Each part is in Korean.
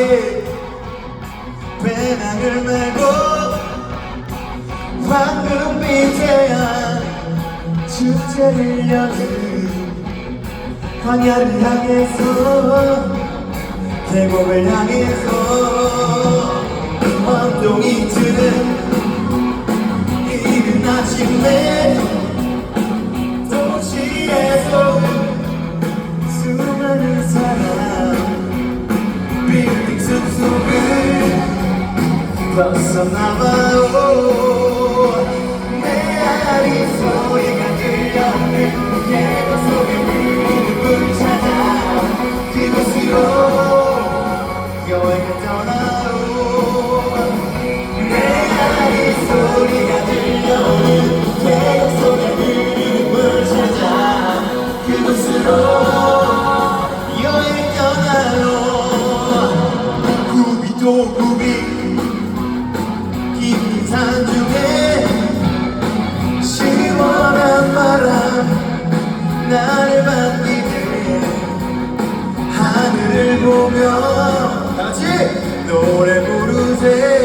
나에게 배낭을 메고 황금빛의 축제를 여는 광야를 향해서 계곡을 향해서. 벗어나봐요 메아리 소리가 들려오는 계곡 속에 무릎을 찾아 그곳으로 여행을 떠나요 메아리 소리가 들려오는 계곡 속에 무릎을 찾아 그곳으로 여행을 떠나요 구비도 구비 깊은 산 중에 시원한 바람 나를 만지네 하늘을 보며 다 같이 노래 부르세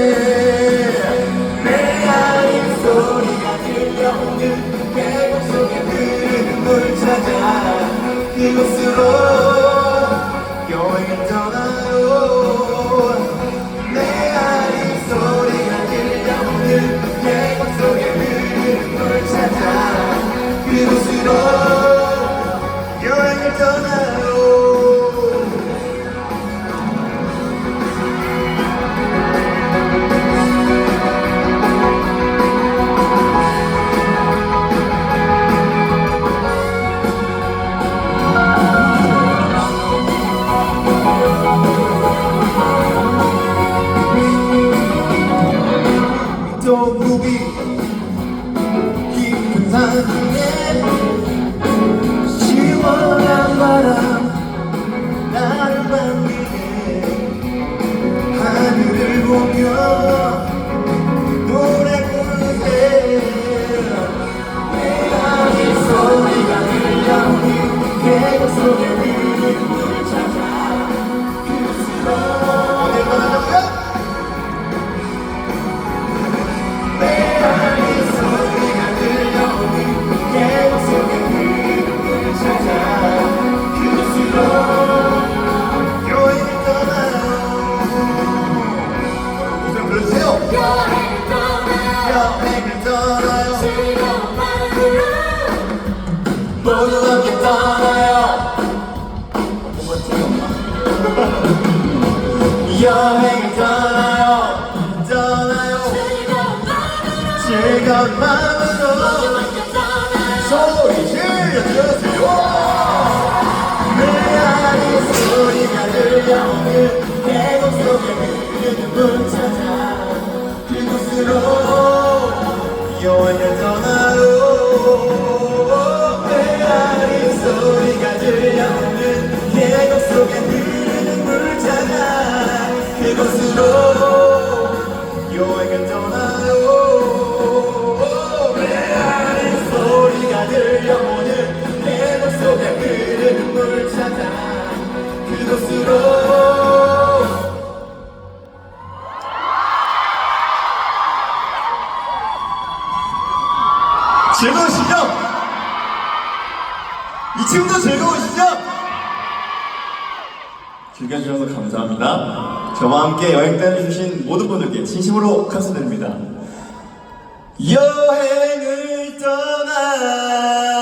그 여행을 떠나요 떠나요 즐거운 마음으로 즐거운 마음으로 소리 들려오는 계곡 속에 흐르는 물 찾아 그곳으로 즐거우시죠? 이 친구도 즐거우시죠? 즐겨주셔서 감사합니다. 저와 함께 여행 다녀주신 모든 분들께 진심으로 감사드립니다. 여행을 떠나